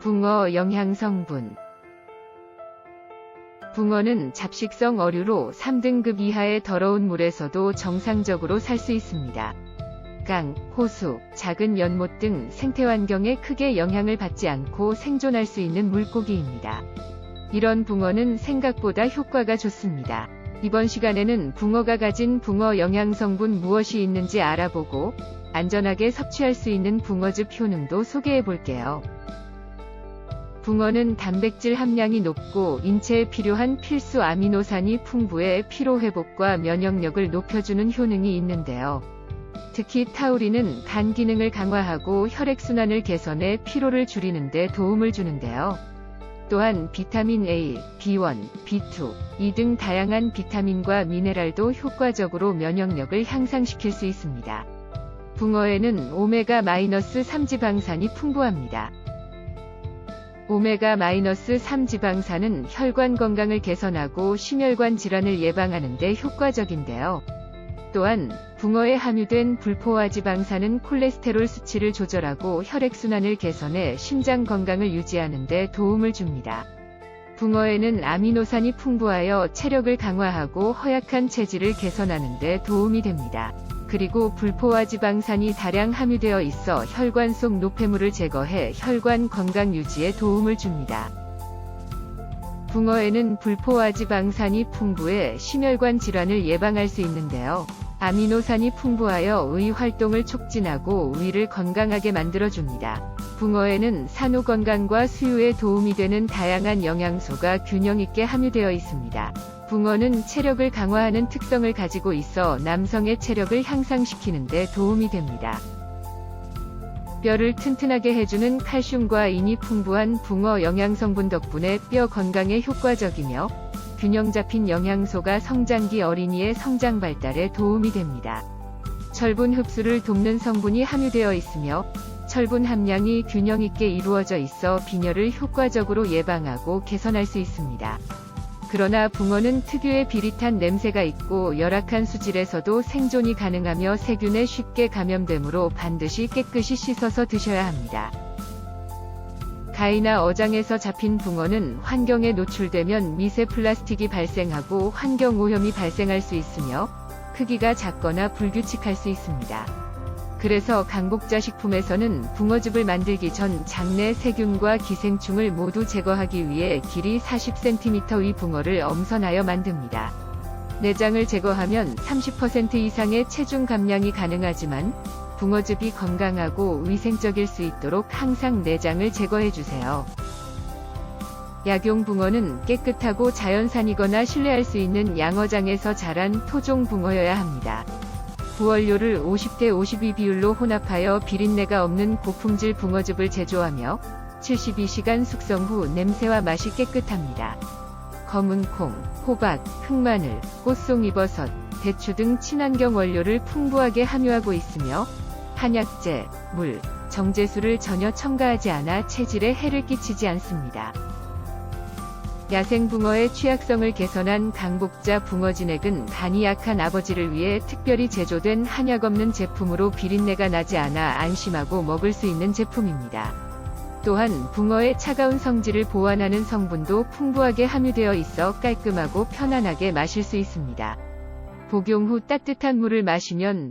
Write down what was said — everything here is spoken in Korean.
붕어 영양 성분 붕어는 잡식성 어류로 3등급 이하의 더러운 물에서도 정상적으로 살 수 있습니다. 강, 호수, 작은 연못 등 생태 환경에 크게 영향을 받지 않고 생존할 수 있는 물고기입니다. 이런 붕어는 생각보다 효과가 좋습니다. 이번 시간에는 붕어가 가진 붕어 영양 성분 무엇이 있는지 알아보고 안전하게 섭취할 수 있는 붕어즙 효능도 소개해 볼게요. 붕어는 단백질 함량이 높고 인체에 필요한 필수 아미노산이 풍부해 피로 회복과 면역력을 높여주는 효능이 있는데요. 특히 타우린은 간 기능을 강화하고 혈액순환을 개선해 피로를 줄이는 데 도움을 주는데요. 또한 비타민 A, B1, B2, E 등 다양한 비타민과 미네랄도 효과적으로 면역력을 향상시킬 수 있습니다. 붕어에는 오메가-3 지방산이 풍부합니다. 오메가-3 지방산은 혈관 건강을 개선하고 심혈관 질환을 예방하는 데 효과적인데요. 또한 붕어에 함유된 불포화 지방산은 콜레스테롤 수치를 조절하고 혈액순환을 개선해 심장 건강을 유지하는 데 도움을 줍니다. 붕어에는 아미노산이 풍부하여 체력을 강화하고 허약한 체질을 개선하는 데 도움이 됩니다. 그리고 불포화 지방산이 다량 함유되어 있어 혈관 속 노폐물을 제거해 혈관 건강 유지에 도움을 줍니다. 붕어에는 불포화 지방산이 풍부해 심혈관 질환을 예방할 수 있는데요. 아미노산이 풍부하여 의 활동을 촉진하고 위를 건강하게 만들어줍니다. 붕어에는 산후 건강과 수유에 도움이 되는 다양한 영양소가 균형 있게 함유되어 있습니다. 붕어는 체력을 강화하는 특성을 가지고 있어 남성의 체력을 향상시키는 데 도움이 됩니다. 뼈를 튼튼하게 해주는 칼슘과 인이 풍부한 붕어 영양성분 덕분에 뼈 건강에 효과적이며 균형 잡힌 영양소가 성장기 어린이의 성장 발달에 도움이 됩니다. 철분 흡수를 돕는 성분이 함유되어 있으며 철분 함량이 균형 있게 이루어져 있어 빈혈을 효과적으로 예방하고 개선할 수 있습니다. 그러나 붕어는 특유의 비릿한 냄새가 있고 열악한 수질에서도 생존이 가능하며 세균에 쉽게 감염되므로 반드시 깨끗이 씻어서 드셔야 합니다. 가이나 어장에서 잡힌 붕어는 환경에 노출되면 미세 플라스틱이 발생하고 환경 오염이 발생할 수 있으며 크기가 작거나 불규칙할 수 있습니다. 그래서 강복자 식품에서는 붕어즙을 만들기 전 장내 세균과 기생충을 모두 제거하기 위해 길이 40cm의 붕어를 엄선하여 만듭니다. 내장을 제거하면 30% 이상의 체중 감량이 가능하지만 붕어즙이 건강하고 위생적일 수 있도록 항상 내장을 제거해주세요. 약용 붕어는 깨끗하고 자연산이거나 신뢰할 수 있는 양어장에서 자란 토종 붕어여야 합니다. 부원료를 50대 52 비율로 혼합하여 비린내가 없는 고품질 붕어즙을 제조하며 72시간 숙성 후 냄새와 맛이 깨끗합니다. 검은 콩, 호박, 흑마늘, 꽃송이버섯, 대추 등 친환경 원료를 풍부하게 함유하고 있으며 한약재, 물, 정제수를 전혀 첨가하지 않아 체질에 해를 끼치지 않습니다. 야생 붕어의 취약성을 개선한 강복자 붕어 진액은 간이 약한 아버지를 위해 특별히 제조된 한약 없는 제품으로 비린내가 나지 않아 안심하고 먹을 수 있는 제품입니다. 또한 붕어의 차가운 성질을 보완하는 성분도 풍부하게 함유되어 있어 깔끔하고 편안하게 마실 수 있습니다. 복용 후 따뜻한 물을 마시면